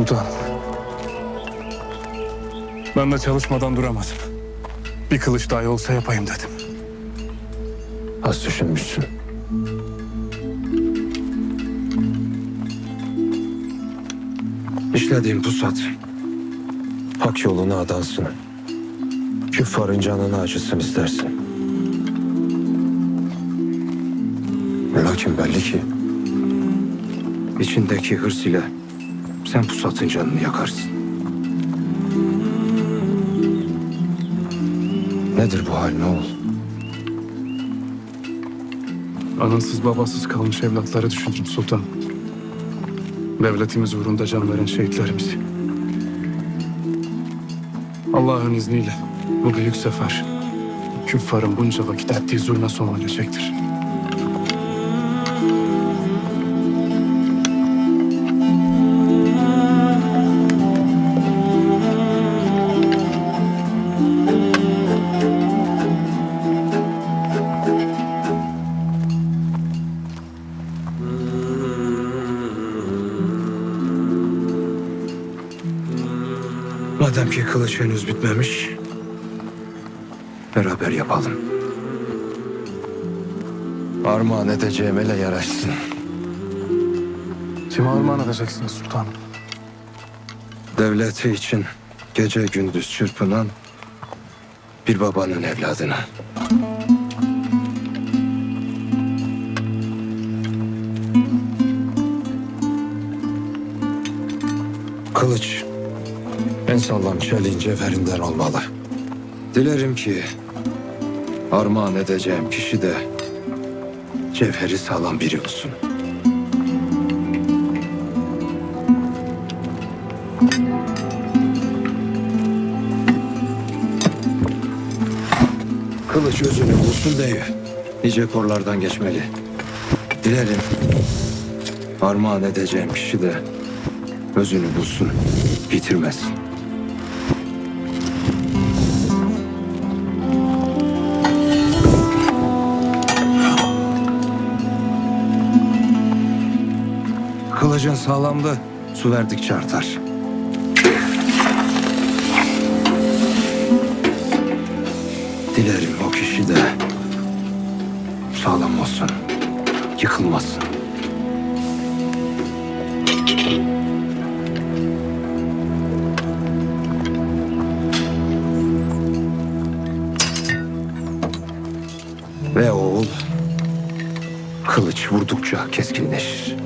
Sultanım. Ben de çalışmadan duramadım. Bir kılıç daha olsa yapayım dedim. Az düşünmüşsün. İşlediğin pusat hak yoluna adansın. Küffarın canını acısın istersin. Lakin belli ki içindeki hırs ile sen pusatın canını yakarsın. Nedir bu hal ne ol? Anasız babasız kalmış evlatları düşündüm sultan. Devletimiz uğrunda can veren şehitlerimizi. Allah'ın izniyle bu büyük sefer küffarın bunca vakit ettiği zulme son verecektir. Madem ki kılıç henüz bitmemiş, beraber yapalım. Armağan edeceğim ele yaraşsın. Kime armağan edeceksiniz sultanım? Devleti için gece gündüz çırpınan bir babanın evladına. Kılıç en sağlam çeliğin cevherinden olmalı. Dilerim ki armağan edeceğim kişi de cevheri sağlam biri olsun. Kılıç özünü bulsun diye nice korlardan geçmeli. Dilerim armağan edeceğim kişi de özünü bulsun, bitirmesin. Kılıcın sağlamdı, su verdikçe artar. Dilerim o kişi de sağlam olsun, yıkılmasın. Ve oğul kılıç vurdukça keskinleşir.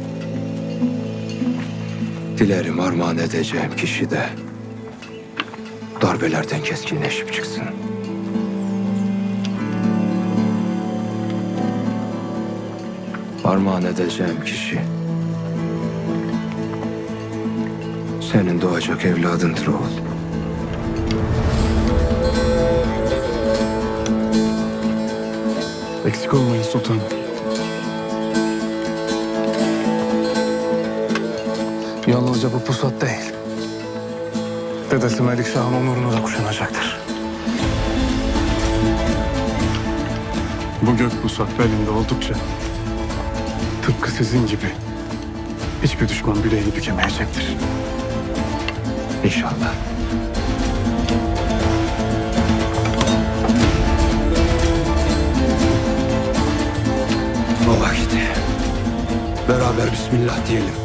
Dilerim armağan edeceğim kişi de darbelerden keskinleşip çıksın. Armağan edeceğim kişi senin doğacak evladındır oğul. Eksik olmayın sultanım. Yalnızca bu pusat değil. Dedesi Melikşah'ın onurunu da kuşanacaktır. Bu gök pusat belinde oldukça tıpkı sizin gibi hiçbir düşman bileğini bükemeyecektir. İnşallah. O vakit beraber Bismillah diyelim.